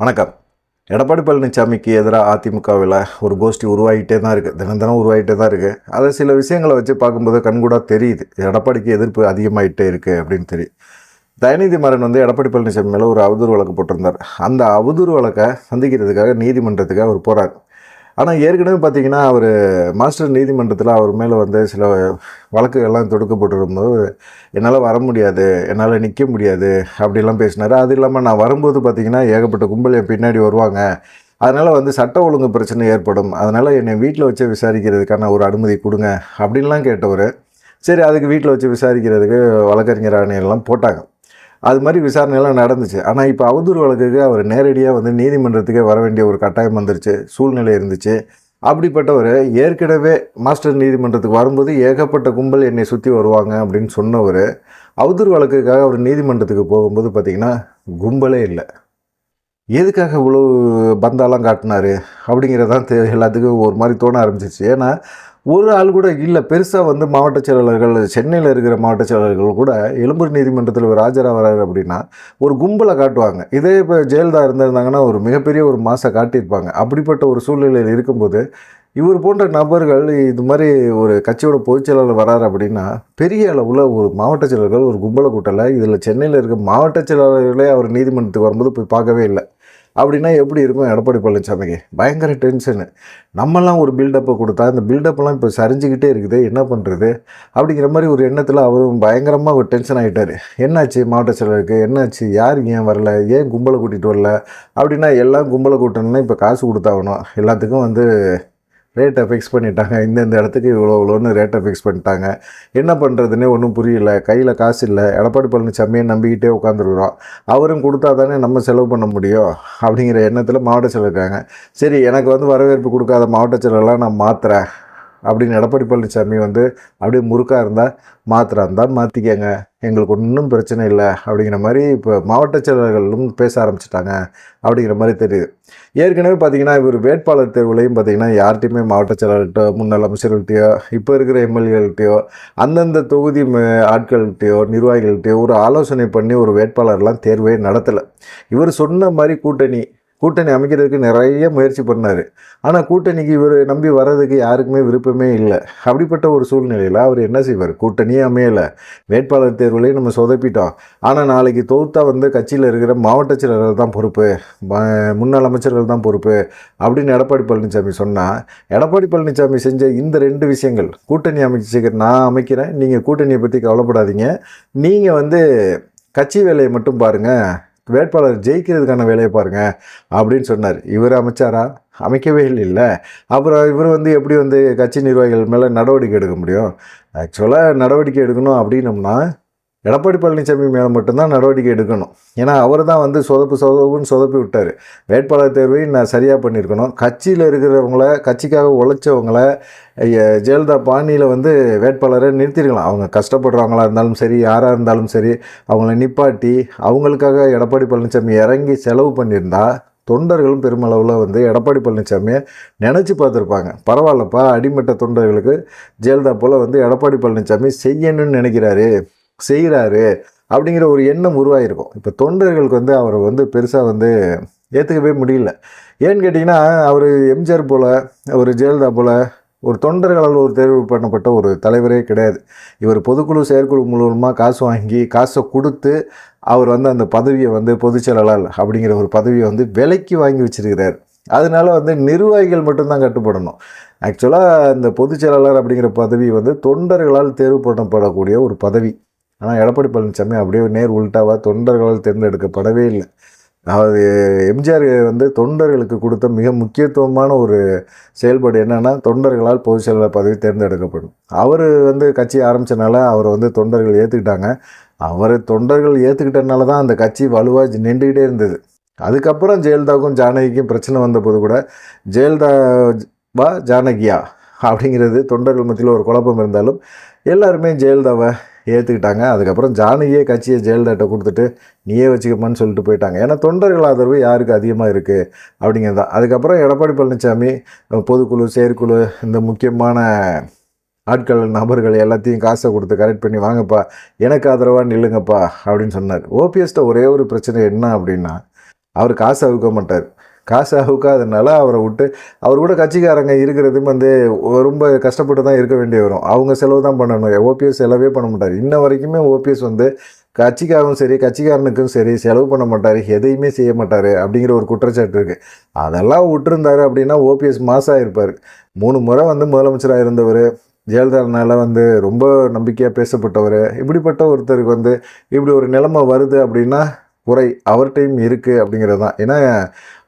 வணக்கம். எடப்பாடி பழனிசாமிக்கு எதிராக அதிமுகவில் ஒரு கோஷ்டி உருவாகிட்டே தான் இருக்குது தினம் தினம் உருவாகிட்டே தான் இருக்குது அதை சில விஷயங்களை வச்சு பார்க்கும்போது கண்கூடாக தெரியுது. எடப்பாடிக்கு எதிர்ப்பு அதிகமாகிட்டே இருக்குது அப்படின்னு தெரியும் தயநிதி மாறன் வந்து எடப்பாடி பழனிசாமி மேலே ஒரு அவதூறு வழக்கு போட்டிருந்தார். அந்த அவதூறு வழக்கை சந்திக்கிறதுக்காக நீதிமன்றத்துக்கு அவர் போகிறார் ஆனால் ஏற்கனவே பார்த்தீங்கன்னா அவர் மாஸ்டர் நீதிமன்றத்தில் அவர் மேலே வந்து சில வழக்குகள்லாம் தொடுக்கப்பட்டிருக்கும்போது என்னால் வர முடியாது என்னால் நிற்க முடியாது அப்படிலாம் பேசினார். அது இல்லாமல் நான் வரும்போது பார்த்திங்கன்னா ஏகப்பட்ட கும்பல் என் பின்னாடி வருவாங்க. அதனால் வந்து சட்ட ஒழுங்கு பிரச்சனை ஏற்படும். அதனால் என்னை வீட்டில் வச்சு விசாரிக்கிறதுக்கான ஒரு அனுமதி கொடுங்க அப்படின்லாம் கேட்டவர். சரி அதுக்கு வீட்டில் வச்சு விசாரிக்கிறதுக்கு வழக்கறிஞர் ஆணையெல்லாம் போட்டாங்க. அது மாதிரி விசாரணையெல்லாம் நடந்துச்சு. ஆனால் இப்போ அவதூறு வழக்குக்கு அவர் நேரடியாக வந்து நீதிமன்றத்துக்கே வர வேண்டிய ஒரு கட்டாயம் வந்துருச்சு. சூழ்நிலை இருந்துச்சு. அப்படிப்பட்டவர் ஏற்கனவே மாஸ்டர் நீதிமன்றத்துக்கு வரும்போது ஏகப்பட்ட கும்பல் என்னை சுற்றி வருவாங்க அப்படின்னு சொன்னவர் அவதூறு வழக்குக்காக அவர் நீதிமன்றத்துக்கு போகும்போது பார்த்திங்கன்னா கும்பலே இல்லை. எதுக்காக இவ்வளோ பந்தாலாம் காட்டினாரு? அப்படிங்கிறதான் எல்லாத்துக்கும் ஒரு மாதிரி தோண ஆரம்பிச்சிச்சு ஏன்னா ஒரு ஆள் கூட இல்லை. பெருசாக வந்து மாவட்ட செயலாளர்கள் சென்னையில் இருக்கிற மாவட்ட செயலாளர்கள் கூட எழும்பூர் நீதிமன்றத்தில் ஒரு ஆஜரா வராரு அப்படின்னா ஒரு கும்பலை காட்டுவாங்க. இதே இப்போ ஜெயலலிதா இருந்திருந்தாங்கன்னா ஒரு மிகப்பெரிய ஒரு மாசை காட்டியிருப்பாங்க. அப்படிப்பட்ட ஒரு சூழ்நிலையில் இருக்கும்போது இவர் போன்ற நபர்கள் இது மாதிரி ஒரு கட்சியோட பொதுச் செயலாளர் வராரு அப்படின்னா பெரிய அளவில் ஒரு மாவட்ட செயலாளர்கள் ஒரு கும்பலை கூட்டலை. இதில் சென்னையில் இருக்க மாவட்ட செயலாளர்களே அவர் நீதிமன்றத்துக்கு வரும்போது போய் பார்க்கவே இல்லை. அப்படின்னா எப்படி இருக்கும் எடப்பாடி பழனிசாமிக்கு? பயங்கர டென்ஷனு நம்மலாம் ஒரு பில்டப்பை கொடுத்தா இந்த பில்டப்லாம் இப்போ சரிஞ்சுக்கிட்டே இருக்குது. என்ன பண்ணுறது அப்படிங்கிற மாதிரி ஒரு எண்ணத்தில் அவரும் பயங்கரமாக ஒரு டென்ஷன் ஆகிட்டார் என்னாச்சு மாவட்ட செயலருக்கு? என்னாச்சு? யார் ஏன் வரல? ஏன் கும்பலை கூட்டிகிட்டு வரல? அப்படின்னா எல்லாம் கும்பலை கூட்டணும்னா இப்போ காசு கொடுத்தாகணும். எல்லாத்துக்கும் வந்து ரேட்டை ஃபிக்ஸ் பண்ணிட்டாங்க. இந்தந்த இடத்துக்கு இவ்வளோ இவ்வளோன்னு ரேட்டை ஃபிக்ஸ் பண்ணிட்டாங்க. என்ன பண்ணுறதுன்னே ஒன்றும் புரியல. கையில் காசு இல்லை. எடப்பாடி பழனிசாமியை நம்பிக்கிட்டே உட்காந்துருக்குறோம் அவரும் கொடுத்தா தானே நம்ம செலவு பண்ண முடியும் அப்படிங்கிற எண்ணத்தில் மாவட்ட செயலர் இருக்காங்க. சரி எனக்கு வந்து வரவேற்பு கொடுக்காத மாவட்ட செயலர்லாம் நான் மாற்றுறேன் அப்படின்னு எடப்பாடி பழனிசாமி வந்து அப்படியே முறுக்காக இருந்தால் மாத்திரா இருந்தால் மாற்றிக்கங்க எங்களுக்கு ஒன்றும் பிரச்சனை இல்லை அப்படிங்கிற மாதிரி இப்போ மாவட்ட செயலர்களும் பேச ஆரம்பிச்சிட்டாங்க அப்படிங்கிற மாதிரி தெரியுது. ஏற்கனவே பார்த்தீங்கன்னா இவர் வேட்பாளர் தேர்வுலையும் பார்த்தீங்கன்னா யார்கிட்டையுமே மாவட்ட செயலாளர்கிட்ட முன்னாள் அமைச்சர்கள்ட்டையோ இப்போ இருக்கிற எம்எல்ஏகள்கிட்டையோ அந்தந்த தொகுதி ஆட்கள்கிட்டையோ ஆட்கள்கிட்டயோ நிர்வாகிகள்கிட்டயோ ஒரு ஆலோசனை பண்ணி ஒரு வேட்பாளர்லாம் தேர்வே நடத்தலை. இவர் சொன்ன மாதிரி கூட்டணி கூட்டணி அமைக்கிறதுக்கு நிறைய முயற்சி பண்ணார். ஆனால் கூட்டணிக்கு இவர் நம்பி வர்றதுக்கு யாருக்குமே விருப்பமே இல்லை. அப்படிப்பட்ட ஒரு சூழ்நிலையில் அவர் என்ன செய்வார்? கூட்டணியே அமையலை. வேட்பாளர் தேர்வுலையும் நம்ம சொதப்பிட்டோம். ஆனால் நாளைக்கு தோத்தா வந்து கட்சியில் இருக்கிற மாவட்ட செயலர்கள் தான் பொறுப்பு முன்னாள் அமைச்சர்கள் தான் பொறுப்பு அப்படின்னு எடப்பாடி பழனிசாமி சொன்னால் எடப்பாடி பழனிசாமி செஞ்ச இந்த ரெண்டு விஷயங்கள் கூட்டணி அமைச்சிக்கிற நான் அமைக்கிறேன் நீங்கள் கூட்டணியை பற்றி கவலைப்படாதீங்க. நீங்கள் வந்து கட்சி வேலையை மட்டும் பாருங்கள் வேட்பாளர் ஜெயிக்கிறதுக்கான வேலையை பாருங்க அப்படின்னு சொன்னார். இவர் அமைச்சாரா? அமைக்கவே இல்லை. அப்புறம் இவர் வந்து எப்படி வந்து கட்சி நிர்வாகிகள் மேலே நடவடிக்கை எடுக்க முடியும்? ஆக்சுவலாக நடவடிக்கை எடுக்கணும் அப்படின்னம்னா எடப்பாடி பழனிசாமி மேலே மட்டும்தான் நடவடிக்கை எடுக்கணும். ஏன்னா அவர் தான் வந்து சொதப்பு சொதப்புன்னு சொதப்பி விட்டார். வேட்பாளர் தேர்வையும் நான் சரியாக பண்ணியிருக்கணும் கட்சியில் இருக்கிறவங்கள கட்சிக்காக உழைச்சவங்கள ஜெயலலிதா பாணியில் வந்து வேட்பாளரை நிறுத்திருக்கலாம். அவங்க கஷ்டப்படுறவங்களா இருந்தாலும் சரி யாராக இருந்தாலும் சரி அவங்கள நிப்பாட்டி அவங்களுக்காக எடப்பாடி பழனிசாமி இறங்கி செலவு பண்ணியிருந்தா தொண்டர்களும் பெருமளவில் வந்து எடப்பாடி பழனிசாமியை நினச்சி பார்த்துருப்பாங்க. பரவாயில்லப்பா அடிமட்ட தொண்டர்களுக்கு ஜெயலலிதா போல் வந்து எடப்பாடி பழனிசாமி செய்யணும்னு நினைக்கிறாரு. செய்கிறாரு அப்படிங்கிற ஒரு எண்ணம் உருவாகிருக்கும் இப்போ தொண்டர்களுக்கு வந்து அவரை வந்து பெருசாக வந்து ஏற்றுக்கவே முடியல. ஏன்னு கேட்டிங்கன்னா அவர் எம்ஜிஆர் போல் ஒரு ஜெயலலிதா போல் ஒரு தொண்டர்களால் ஒரு தேர்வு பண்ணப்பட்ட ஒரு தலைவரே கிடையாது. இவர் பொதுக்குழு செயற்குழு மூலமாக காசு வாங்கி காசை கொடுத்து அவர் வந்து அந்த பதவியை வந்து பொதுச் செயலாளர் அப்படிங்கிற ஒரு பதவியை வந்து விலைக்கு வாங்கி வச்சிருக்கிறார். அதனால வந்து நிர்வாகிகள் மட்டும்தான் கட்டுப்படணும். ஆக்சுவலாக இந்த பொதுச் செயலாளர் அப்படிங்கிற பதவி வந்து தொண்டர்களால் தேர்வு பண்ணப்படக்கூடிய ஒரு பதவி. ஆனால் எடப்பாடி பழனிசாமி அப்படியே நேர் உள்டாவாக தொண்டர்களால் தேர்ந்தெடுக்கப்படவே இல்லை. அதாவது எம்ஜிஆர் வந்து தொண்டர்களுக்கு கொடுத்த மிக முக்கியத்துவமான ஒரு செயல்பாடு என்னென்னா தொண்டர்களால் பொதுச் செயலாளர் பதவி தேர்ந்தெடுக்கப்படும். அவர் வந்து கட்சி ஆரம்பித்தனால அவர் வந்து தொண்டர்கள் ஏற்றுக்கிட்டாங்க அவர் தொண்டர்கள் ஏற்றுக்கிட்டனால தான் அந்த கட்சி வலுவாக நின்றுக்கிட்டே இருந்தது. அதுக்கப்புறம் ஜெயலலிதாவுக்கும் ஜானகிக்கும் பிரச்சனை வந்தபோது கூட ஜெயலலிதா வா ஜானகியா அப்படிங்கிறது தொண்டர்கள் மத்தியில் ஒரு குழப்பம் இருந்தாலும் எல்லாருமே ஜெயலலிதாவை ஏற்றுக்கிட்டாங்க அதுக்கப்புறம் ஜானகியே கட்சியை ஜெயலலிதாட்ட கொடுத்துட்டு நீயே வச்சுக்கப்பான்னு சொல்லிட்டு போயிட்டாங்க. ஏன்னா தொண்டர்கள் ஆதரவு யாருக்கு அதிகமாக இருக்குது அப்படிங்கிறது தான். அதுக்கப்புறம் எடப்பாடி பழனிசாமி பொதுக்குழு செயற்குழு இந்த முக்கியமான ஆட்கள் நபர்கள் எல்லாத்தையும் காசை கொடுத்து கரெக்ட் பண்ணி வாங்கப்பா எனக்கு ஆதரவாக நில்லுங்கப்பா அப்படின்னு சொன்னார். ஓபிஎஸ்ட்ட ஒரே ஒரு பிரச்சனை என்ன அப்படின்னா அவர் காசை அவுக்க மாட்டார். காசு அவுக்காதனால அவரை விட்டு அவர் கூட கட்சிக்காரங்க இருக்கிறதும் வந்து ரொம்ப கஷ்டப்பட்டு தான் இருக்க வேண்டிய வரும். அவங்க செலவு தான் பண்ணணும். ஓபிஎஸ் செலவே பண்ண மாட்டார். இன்ன வரைக்குமே ஓபிஎஸ் வந்து கட்சிக்காரனும் சரி கட்சிக்காரனுக்கும் சரி செலவு பண்ண மாட்டார் எதையுமே செய்ய மாட்டார் அப்படிங்கிற ஒரு குற்றச்சாட்டு இருக்குது அதெல்லாம் விட்டுருந்தார் அப்படின்னா ஓபிஎஸ் மாசாக இருப்பார் மூணு முறை வந்து முதலமைச்சராக இருந்தவர் ஜெயலலிதானால வந்து ரொம்ப நம்பிக்கையாக பேசப்பட்டவர் இப்படிப்பட்ட ஒருத்தருக்கு வந்து இப்படி ஒரு நிலைமை வருது அப்படின்னா குறை அவர்கிட்டையும் இருக்குது அப்படிங்கிறது தான். ஏன்னா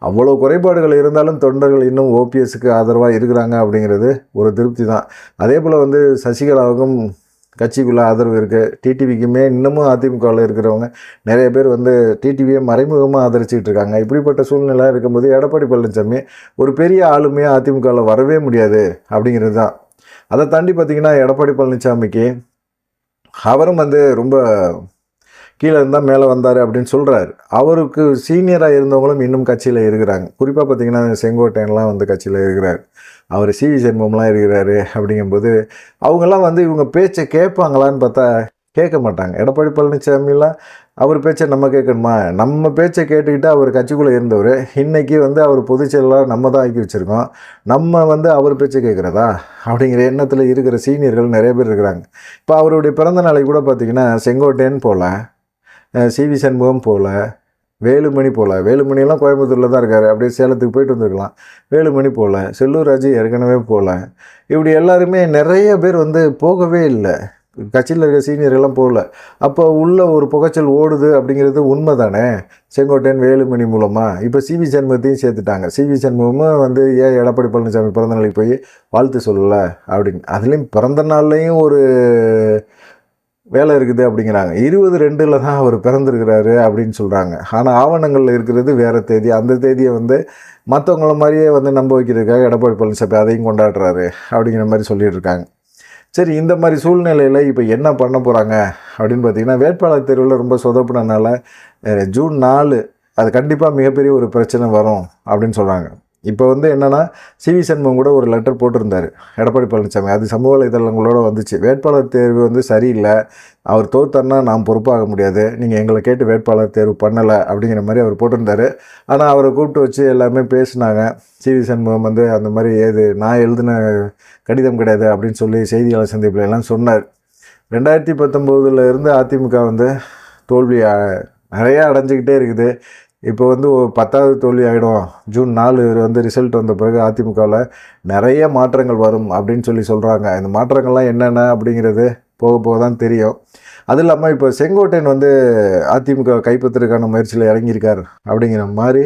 அவ்வளோ குறைபாடுகள் இருந்தாலும் தொண்டர்கள் இன்னும் ஓபிஎஸ்க்கு ஆதரவாக இருக்கிறாங்க அப்படிங்கிறது ஒரு திருப்தி தான். அதே போல் வந்து சசிகலாவுக்கும் கட்சிக்குள்ளே ஆதரவு இருக்குது டிடிவிக்குமே இன்னமும் அதிமுகவில் இருக்கிறவங்க நிறைய பேர் வந்து டிடிவியை மறைமுகமாக ஆதரிச்சிட்டு இருக்காங்க. இப்படிப்பட்ட சூழ்நிலை இருக்கும்போது எடப்பாடி பழனிசாமி ஒரு பெரிய ஆளுமையாக அதிமுகவில் வரவே முடியாது அப்படிங்கிறது தான். அதை தாண்டி பார்த்திங்கன்னா எடப்பாடி பழனிசாமிக்கு அவரும் வந்து ரொம்ப கீழே இருந்தால் மேலே வந்தார் அப்படின்னு சொல்கிறாரு அவருக்கு சீனியராக இருந்தவங்களும் இன்னும் கட்சியில் இருக்கிறாங்க. குறிப்பாக பார்த்தீங்கன்னா செங்கோட்டையன்லாம் வந்து கட்சியில் இருக்கிறார். அவர் சிவி சண்முகம்லாம் இருக்கிறாரு அப்படிங்கும்போது அவங்கெல்லாம் வந்து இவங்க பேச்சை கேட்பாங்களான்னு பார்த்தா கேட்க மாட்டாங்க. எடப்பாடி பழனிசாமிலாம் அவர் பேச்சை நம்ம கேட்கணுமா? நம்ம பேச்சை கேட்டுக்கிட்டு அவர் கட்சிக்குள்ளே இருந்தவர். இன்றைக்கி வந்து அவர் பொதுச்செயலாளர் நம்ம தான் ஆக்கி வச்சுருக்கோம். நம்ம வந்து அவர் பேச்சை கேட்குறதா? அப்படிங்கிற எண்ணத்தில் இருக்கிற சீனியர்கள் நிறைய பேர் இருக்கிறாங்க. இப்போ அவருடைய பிறந்த நாளைக்கு கூட பார்த்திங்கன்னா செங்கோட்டையன் போல் சிவி சண்முகம் போகல வேலுமணி போகல வேலுமணியெல்லாம் கோயம்புத்தூரில் தான் இருக்கார். அப்படியே சேலத்துக்கு போயிட்டு வந்துருக்கலாம். வேலுமணி போகல செல்லூர் ராஜு ஏற்கனவே போகல இப்படி எல்லாருமே நிறைய பேர் வந்து போகவே இல்லை. கட்சியில் இருக்கிற சீனியர்கள்லாம் போகல. அப்போ உள்ள ஒரு புகைச்சல் ஓடுது அப்படிங்கிறது உண்மை தானே செங்கோட்டையன் வேலுமணி மூலமாக இப்போ சிவி சண்முகத்தையும் சேர்த்துட்டாங்க. சிவி சண்முகமும் வந்து ஏன் எடப்பாடி பழனிசாமி பிறந்த நாளைக்கு போய் வாழ்த்து சொல்லலை அப்படின்னு. அதுலேயும் பிறந்த நாள்லேயும் ஒரு வேலை இருக்குது அப்படிங்கிறாங்க. இருபது ரெண்டில் தான் அவர் பிறந்திருக்கிறாரு அப்படின்னு சொல்கிறாங்க ஆனால் ஆவணங்களில் இருக்கிறது வேறு தேதி. அந்த தேதியை வந்து மற்றவங்கள மாதிரியே வந்து நம்ப வைக்கிறதுக்காக எடப்பாடி பழனிசாமி அதையும் கொண்டாடுறாரு அப்படிங்கிற மாதிரி சொல்லிட்டு இருக்காங்க சரி இந்த மாதிரி சூழ்நிலையில் இப்போ என்ன பண்ண போகிறாங்க அப்படின்னு பார்த்தீங்கன்னா வேட்பாளர் தேர்வில் ரொம்ப சொதப்பினனால ஜூன் நாலு அது கண்டிப்பாக மிகப்பெரிய ஒரு பிரச்சனை வரும் அப்படின்னு சொல்கிறாங்க இப்போ வந்து என்னென்னா சிவி சண்முகம் கூட ஒரு லெட்டர் போட்டிருந்தார். எடப்பாடி பழனிசாமி. அது சமூக வலைதளங்களோட வந்துச்சு. வேட்பாளர் தேர்வு வந்து சரியில்லை. அவர் தோத்தன்னா நாம் பொறுப்பாக முடியாது. நீங்கள் எங்களை கேட்டு வேட்பாளர் தேர்வு பண்ணலை அப்படிங்கிற மாதிரி அவர் போட்டிருந்தார். ஆனால் அவரை கூப்பிட்டு வச்சு எல்லாமே பேசினாங்க. சிவி சண்முகம் வந்து அந்த மாதிரி ஏது நான் எழுதின கடிதம் கிடையாது அப்படின்னு சொல்லி செய்தியாளர் சந்திப்பில் எல்லாம் சொன்னார். ரெண்டாயிரத்தி பத்தொம்போதுலேருந்து அதிமுக வந்து தோல்வி நிறையா அடைஞ்சிக்கிட்டே இருக்குது. இப்போ வந்து பத்தாவது தோல்வி ஆகிடும் ஜூன் நாலு வந்து ரிசல்ட் வந்த பிறகு அதிமுகவில் நிறைய மாற்றங்கள் வரும் அப்படின்னு சொல்லி சொல்கிறாங்க இந்த மாற்றங்கள்லாம் என்னென்ன அப்படிங்கிறது போக போக தான் தெரியும். அது இல்லாமல் இப்போ செங்கோட்டையன் வந்து அதிமுக கைப்பற்றுறதுக்கான முயற்சியில் இறங்கியிருக்கார் அப்படிங்கிற மாதிரி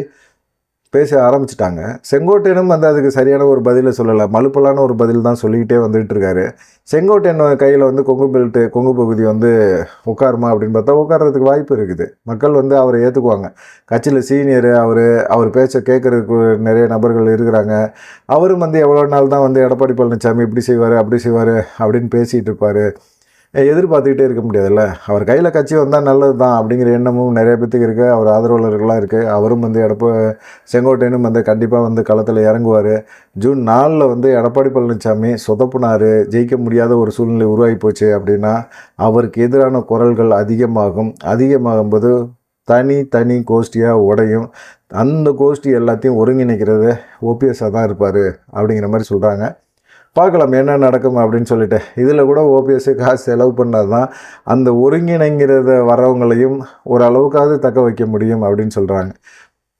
பேச ஆரம்பிச்சிட்டாங்க. செங்கோட்டையனும் வந்து அதுக்கு சரியான ஒரு பதிலை சொல்லலை. மலுப்பலான ஒரு பதில் தான் சொல்லிக்கிட்டே வந்துகிட்டு இருக்காரு. செங்கோட்டையன் கையில் வந்து கொங்கு பெல்ட்டு கொங்கு பகுதி வந்து உட்காருமா அப்படின்னு பார்த்தா உட்கார்றதுக்கு வாய்ப்பு இருக்குது. மக்கள் வந்து அவரை ஏற்றுக்குவாங்க கட்சியில் சீனியர் அவர் அவர் பேச்சை கேட்குறதுக்கு நிறைய நபர்கள் இருக்கிறாங்க. அவரும் வந்து எவ்வளோ நாள் தான் வந்து எடப்பாடி பழனிசாமி இப்படி செய்வார் அப்படி செய்வார் அப்படின்னு பேசிகிட்டு இருப்பார். எதிர்பார்த்துக்கிட்டே இருக்க முடியாதுல்ல. அவர் கையில் கட்சி வந்தால் நல்லது தான் அப்படிங்கிற எண்ணமும் நிறைய பேத்துக்கு இருக்குது அவர் ஆதரவாளர்கள்லாம் இருக்குது அவரும் வந்து எடப்ப செங்கோட்டையனும் வந்து கண்டிப்பாக வந்து களத்தில் இறங்குவார். ஜூன் நாலில் வந்து எடப்பாடி பழனிசாமி சொதப்புனார். ஜெயிக்க முடியாத ஒரு சூழ்நிலை உருவாகி போச்சு அப்படின்னா அவருக்கு எதிரான குரல்கள் அதிகமாகும். அதிகமாகும்போது தனி தனி கோஷ்டியாக உடையும். அந்த கோஷ்டி எல்லாத்தையும் ஒருங்கிணைக்கிறது ஓபிஎஸ்ஸாக தான் இருப்பார் அப்படிங்கிற மாதிரி சொல்கிறாங்க பார்க்கலாம் என்ன நடக்கும் அப்படின்னு சொல்லிட்டு. இதில் கூட ஓபிஎஸ்ஸு காசு செலவு பண்ணால் தான். அந்த ஒருங்கிணைங்கிறத வரவங்களையும் ஓரளவுக்காவது தக்க வைக்க முடியும் அப்படின்னு சொல்கிறாங்க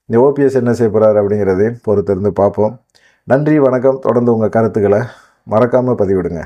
இந்த ஓபிஎஸ் என்ன செய்ய போகிறார் அப்படிங்கிறதையும் பொறுத்திருந்து பார்ப்போம். நன்றி வணக்கம். தொடர்ந்து உங்கள் கருத்துக்களை மறக்காமல் பதிவிடுங்க.